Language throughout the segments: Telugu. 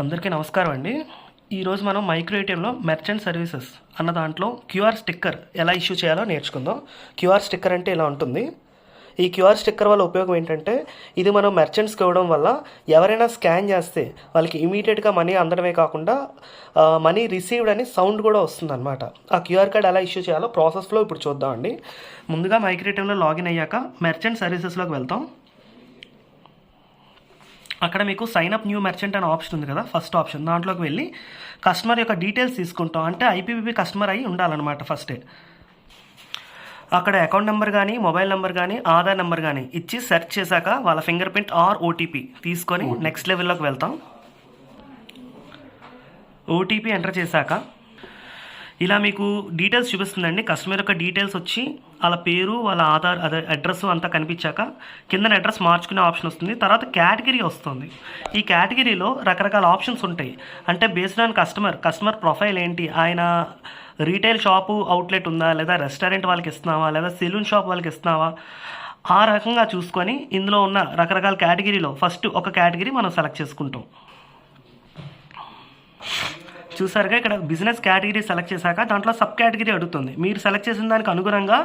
అందరికీ నమస్కారం అండి. ఈరోజు మనం మైక్రో ఏటీఎంలో మెర్చెంట్ సర్వీసెస్ అన్న దాంట్లో క్యూఆర్ స్టిక్కర్ ఎలా ఇష్యూ చేయాలో నేర్చుకుందాం. క్యూఆర్ స్టిక్కర్ అంటే ఇలా ఉంటుంది. ఈ క్యూఆర్ స్టిక్కర్ వల్ల ఉపయోగం ఏంటంటే ఇది మనం మెర్చెంట్స్కి ఇవ్వడం వల్ల ఎవరైనా స్కాన్ చేస్తే వాళ్ళకి ఇమీడియట్గా మనీ అందడమే కాకుండా మనీ రిసీవ్డ్ అని సౌండ్ కూడా వస్తుంది అనమాట ఆ క్యూఆర్ కార్డ్ ఎలా ఇష్యూ చేయాలో ప్రాసెస్లో ఇప్పుడు చూద్దామండి. ముందుగా మైక్రో లాగిన్ అయ్యాక మెర్చెంట్ సర్వీసెస్లోకి వెళ్తాం. అక్కడ మీకు సైన్ అప్ న్యూ మెర్చెంట్ అనే ఆప్షన్ ఉంది కదా ఫస్ట్ ఆప్షన్ దాంట్లోకి వెళ్ళి కస్టమర్ యొక్క డీటెయిల్స్ తీసుకుంటాం. అంటే ఐపీపీబీ కస్టమర్ అయి ఉండాలన్నమాట ఫస్టే అక్కడ అకౌంట్ నెంబర్ కానీ మొబైల్ నెంబర్ కానీ ఆధార్ నెంబర్ కానీ ఇచ్చి సెర్చ్ చేశాక వాళ్ళ ఫింగర్ ప్రింట్ ఆర్ ఓటీపీ తీసుకొని నెక్స్ట్ లెవెల్లోకి వెళ్తాం. ఓటీపీ ఎంటర్ చేశాక ఇలా మీకు డీటెయిల్స్ చూపిస్తుందండి. కస్టమర్ యొక్క డీటెయిల్స్ వచ్చి వాళ్ళ పేరు వాళ్ళ ఆధార్ అదే అడ్రస్ అంతా కనిపించాక కింద అడ్రస్ మార్చుకునే ఆప్షన్ వస్తుంది. తర్వాత కేటగిరీ వస్తుంది. ఈ కేటగిరీలో రకరకాల ఆప్షన్స్ ఉంటాయి. అంటే based on customer customer profile ఏంటి? ఆయన రీటైల్ షాపు అవుట్లెట్ ఉందా? లేదా రెస్టారెంట్ వాళ్ళకి ఇస్తున్నావా? లేదా సెలూన్ షాప్ వాళ్ళకి ఇస్తున్నావా? ఆ రకంగా చూసుకొని ఇందులో ఉన్న రకరకాల కేటగిరీలో ఫస్ట్ ఒక కేటగిరీ మనం సెలెక్ట్ చేసుకుంటాం. చూసారుగా ఇక్కడ బిజినెస్ కేటగిరీ సెలెక్ట్ చేశాక దాంట్లో సబ్ కేటగిరీ అడుగుతుంది. మీరు సెలెక్ట్ చేసిన దానికి అనుగుణంగా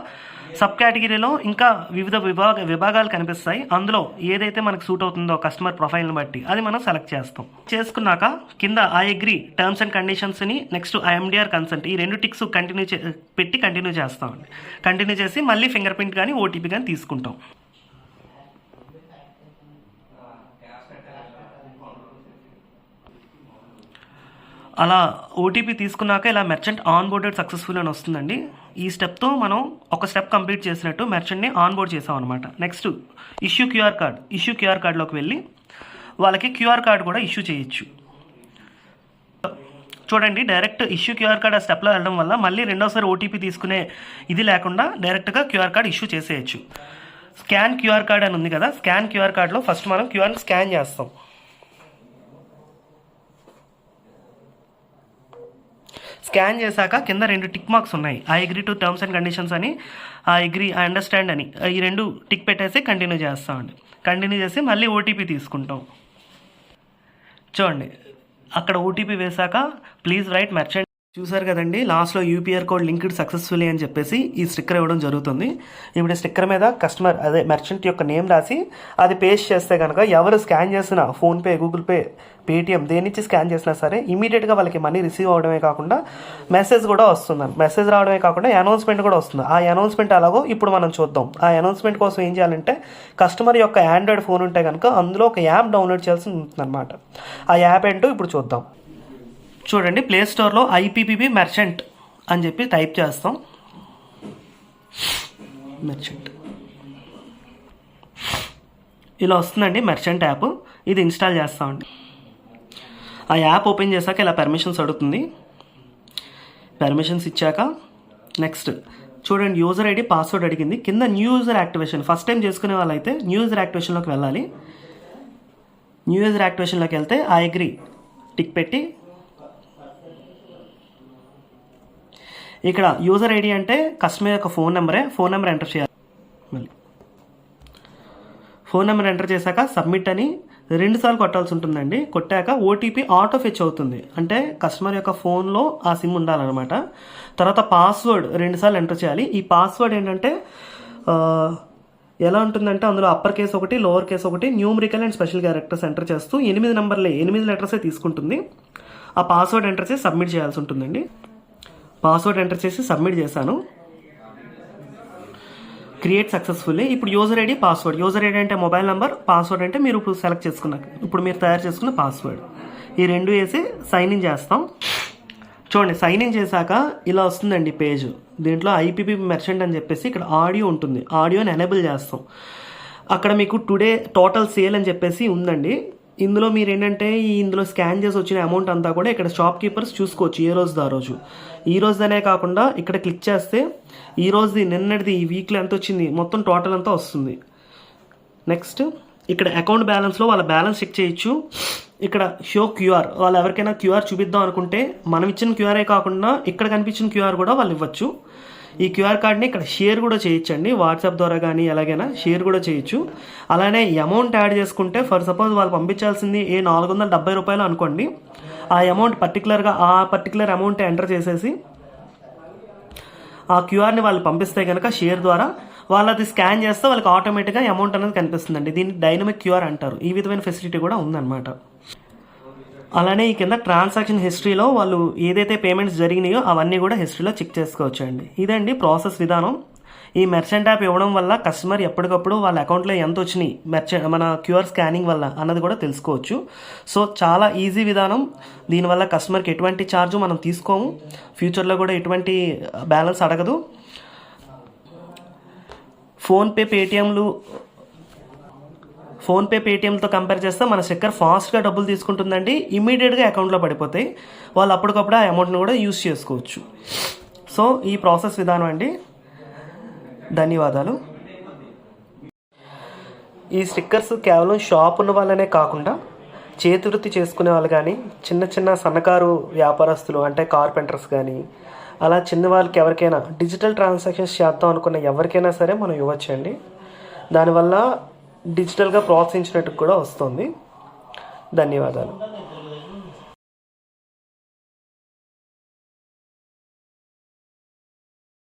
సబ్ కేటగిరీలో ఇంకా వివిధ విభాగ విభాగాలు కనిపిస్తాయి. అందులో ఏదైతే మనకు సూట్ అవుతుందో కస్టమర్ ప్రొఫైల్ని బట్టి అది మనం సెలెక్ట్ చేస్తాం. చేసుకున్నాక కింద ఐ అగ్రి టర్మ్స్ అండ్ కండిషన్స్ని నెక్స్ట్ ఐఎండిఆర్ కన్సెంట్ ఈ రెండు టిక్స్ కంటిన్యూ చే పెట్టి కంటిన్యూ చేస్తామండి. కంటిన్యూ చేసి మళ్ళీ ఫింగర్ ప్రింట్ కానీ ఓటీపీ కానీ తీసుకుంటాం. అలా ఓటీపీ తీసుకున్నాక ఇలా మెర్చెంట్ ఆన్ బోర్డెడ్ సక్సెస్ఫుల్ అని వస్తుందండి. ఈ స్టెప్తో మనం ఒక స్టెప్ కంప్లీట్ చేసినట్టు మెర్చెంట్ని ఆన్ బోర్డ్ చేసాం అనమాట next issue QR card issue QR కార్డ్లోకి వెళ్ళి వాళ్ళకి క్యూఆర్ కార్డ్ కూడా ఇష్యూ చేయొచ్చు. చూడండి డైరెక్ట్ ఇష్యూ క్యూఆర్ కార్డ్ ఆ స్టెప్లో వెళ్ళడం వల్ల మళ్ళీ రెండోసారి ఓటీపీ తీసుకునే ఇది లేకుండా డైరెక్ట్గా క్యూఆర్ కార్డ్ ఇష్యూ చేసేయచ్చు. స్కాన్ క్యూఆర్ కార్డ్ అని ఉంది కదా స్కాన్ క్యూఆర్ కార్డ్లో ఫస్ట్ మనం క్యూఆర్ స్కాన్ చేస్తాం. స్కాన్ చేశాక కింద రెండు టిక్ మార్క్స్ ఉన్నాయి. I agree to terms and conditions అని ఐ అగ్రీ ఐ అండర్స్టాండ్ అని. ఈ రెండు టిక్ పెట్టేసి కంటిన్యూ చేస్తామండి కంటిన్యూ చేసి మళ్ళీ ఓటీపీ తీసుకుంటాం. చూడండి అక్కడ ఓటీపీ వేశాక ప్లీజ్ రైట్ మెర్చెంట్ చూసారు కదండి లాస్ట్లో యూపీఆర్ కోడ్ లింక్డ్ సక్సెస్ఫుల్లీ అని చెప్పేసి ఈ స్టిక్కర్ ఇవ్వడం జరుగుతుంది. ఇప్పుడు స్టిక్కర్ మీద కస్టమర్ అదే మెర్చెంట్ యొక్క నేమ్ రాసి అది పేస్ట్ చేస్తే కనుక ఎవరు స్కాన్ చేసినా ఫోన్పే గూగుల్ పే పేటిఎం దేనిచ్చి స్కాన్ చేసినా సరే ఇమీడియట్గా వాళ్ళకి మనీ రిసీవ్ అవడమే కాకుండా మెసేజ్ కూడా వస్తుంది. మెసేజ్ రావడమే కాకుండా అనౌన్స్మెంట్ కూడా వస్తుంది. ఆ అనౌన్స్మెంట్ అలాగో ఇప్పుడు మనం చూద్దాం. ఆ అనౌన్స్మెంట్ కోసం ఏం చేయాలంటే కస్టమర్ యొక్క ఆండ్రాయిడ్ ఫోన్ ఉంటే కనుక అందులో ఒక యాప్ డౌన్లోడ్ చేయాల్సి ఉంటుంది అనమాట ఆ యాప్ ఏంటో ఇప్పుడు చూద్దాం. చూడండి ప్లే స్టోర్లో ఐపీపీబీ మెర్చెంట్ అని చెప్పి టైప్ చేస్తాం. మెర్చెంట్ ఇలా వస్తుందండి మెర్చెంట్ యాప్. ఇది ఇన్స్టాల్ చేస్తామండి ఆ యాప్ ఓపెన్ చేశాక ఇలా పర్మిషన్స్ అడుగుతుంది. పర్మిషన్స్ ఇచ్చాక నెక్స్ట్ చూడండి యూజర్ ఐడి పాస్వర్డ్ అడిగింది. కింద new user activation first time చేసుకునే వాళ్ళైతే న్యూ యూజర్ యాక్టివేషన్లోకి వెళ్ళాలి. న్యూ యూజర్ యాక్టివేషన్లోకి వెళ్తే ఐ అగ్రి టిక్ పెట్టి ఇక్కడ యూజర్ ఐడి అంటే కస్టమర్ యొక్క ఫోన్ నెంబరే ఫోన్ నెంబర్ ఎంటర్ చేయాలి. మళ్ళీ. ఫోన్ నెంబర్ ఎంటర్ చేశాక సబ్మిట్ అని రెండుసార్లు కొట్టాల్సి ఉంటుందండి. కొట్టాక ఓటీపీ ఆటో ఫెచ్ అవుతుంది. అంటే కస్టమర్ యొక్క ఫోన్లో ఆ సిమ్ ఉండాలన్నమాట. తర్వాత పాస్వర్డ్ రెండుసార్లు ఎంటర్ చేయాలి. ఈ పాస్వర్డ్ ఏంటంటే ఎలా ఉంటుందంటే అందులో అప్పర్ కేస్ ఒకటి లోవర్ కేస్ ఒకటి numerical and special characters enter చేస్తూ ఎనిమిది నెంబర్లే ఎనిమిది లెటర్సే తీసుకుంటుంది. ఆ పాస్వర్డ్ ఎంటర్ చేసి సబ్మిట్ చేయాల్సి ఉంటుందండి. పాస్వర్డ్ ఎంటర్ చేసి సబ్మిట్ చేశాను. క్రియేట్ సక్సెస్ఫుల్లీ ఇప్పుడు user ID password user ID అంటే మొబైల్ నెంబర్ పాస్వర్డ్ అంటే మీరు ఇప్పుడు సెలెక్ట్ చేసుకున్న ఇప్పుడు మీరు తయారు చేసుకున్న పాస్వర్డ్ ఈ రెండు వేసి సైన్ ఇన్ చేస్తాం. చూడండి సైన్ ఇన్ చేశాక ఇలా వస్తుందండి పేజ్. దీంట్లో ఐపీపీ మెర్చెంట్ అని చెప్పేసి ఇక్కడ ఆడియో ఉంటుంది. ఆడియోని ఎనేబుల్ చేస్తాం. అక్కడ మీకు టుడే టోటల్ సేల్ అని చెప్పేసి ఉందండి. ఇందులో మీరు ఏంటంటే ఈ ఇందులో స్కాన్ చేసి వచ్చిన అమౌంట్ అంతా కూడా ఇక్కడ షాప్ కీపర్స్ చూసుకోవచ్చు ఏ రోజు ఆ రోజు. ఈ రోజుదనే కాకుండా ఇక్కడ క్లిక్ చేస్తే ఈ రోజుది నిన్నటిది ఈ వీక్లో ఎంత వచ్చింది? మొత్తం టోటల్ అంతా వస్తుంది. నెక్స్ట్ ఇక్కడ అకౌంట్ బ్యాలెన్స్లో వాళ్ళ బ్యాలెన్స్ చెక్ చేయొచ్చు. ఇక్కడ షో క్యూఆర్ వాళ్ళు ఎవరికైనా క్యూఆర్ చూపిద్దాం అనుకుంటే మనం ఇచ్చిన క్యూఆర్ఏ కాకుండా ఇక్కడ కనిపించిన క్యూఆర్ కూడా వాళ్ళు ఇవ్వచ్చు. ఈ క్యూఆర్ కార్డ్ని ఇక్కడ షేర్ కూడా చేయొచ్చండి వాట్సాప్ ద్వారా కానీ ఎలాగైనా షేర్ కూడా చేయొచ్చు. అలానే అమౌంట్ యాడ్ చేసుకుంటే ఫర్ సపోజ్ వాళ్ళు పంపించాల్సింది ఏ నాలుగు వందల డెబ్బై రూపాయలు అనుకోండి. ఆ అమౌంట్ పర్టికులర్గా ఆ పర్టికులర్ అమౌంట్ ఎంటర్ చేసేసి ఆ క్యూఆర్ని వాళ్ళు పంపిస్తే కనుక షేర్ ద్వారా వాళ్ళు అది స్కాన్ చేస్తే వాళ్ళకి ఆటోమేటిక్గా అమౌంట్ అనేది కనిపిస్తుందండి. దీన్ని డైనమిక్ క్యూఆర్ అంటారు. ఈ విధమైన ఫెసిలిటీ కూడా ఉందన్నమాట. అలానే ఈ కింద ట్రాన్సాక్షన్ హిస్టరీలో వాళ్ళు ఏదైతే పేమెంట్స్ జరిగినాయో అవన్నీ కూడా హిస్టరీలో చెక్ చేసుకోవచ్చు అండి ఇదండి ప్రాసెస్ విధానం. ఈ మెర్చెంట్ యాప్ ఇవ్వడం వల్ల కస్టమర్ ఎప్పటికప్పుడు వాళ్ళ అకౌంట్లో ఎంత వచ్చినాయి మెర్చెంట్ మన క్యూఆర్ స్కానింగ్ వల్ల అన్నది కూడా తెలుసుకోవచ్చు. సో చాలా ఈజీ విధానం. దీనివల్ల కస్టమర్కి ఎటువంటి ఛార్జ్ మనం తీసుకోము. ఫ్యూచర్లో కూడా ఎటువంటి uh, బ్యాలెన్స్ అడగదు. ఫోన్పే పేటిఎంలు ఫోన్పే పేటిఎంతో కంపేర్ చేస్తే మన స్టిక్కర్ ఫాస్ట్గా డబ్బులు తీసుకుంటుందండి. ఇమీడియట్గా అకౌంట్లో పడిపోతాయి వాళ్ళు అప్పటికప్పుడు ఆ అమౌంట్ని కూడా యూస్ చేసుకోవచ్చు. సో ఈ ప్రాసెస్ విధానం అండి. ధన్యవాదాలు. ఈ స్టిక్కర్స్ కేవలం షాప్ ఉన్న వాళ్ళనే కాకుండా చేతివృత్తి చేసుకునే వాళ్ళు కానీ చిన్న చిన్న సన్నకారు వ్యాపారస్తులు అంటే కార్పెంటర్స్ కానీ అలా చిన్న వాళ్ళకి ఎవరికైనా డిజిటల్ ట్రాన్సాక్షన్స్ చేద్దాం అనుకున్న ఎవరికైనా సరే మనం ఇవ్వచ్చండి. దానివల్ల డిజిటల్గా ప్రోత్సహించినట్టు కూడా వస్తుంది. ధన్యవాదాలు.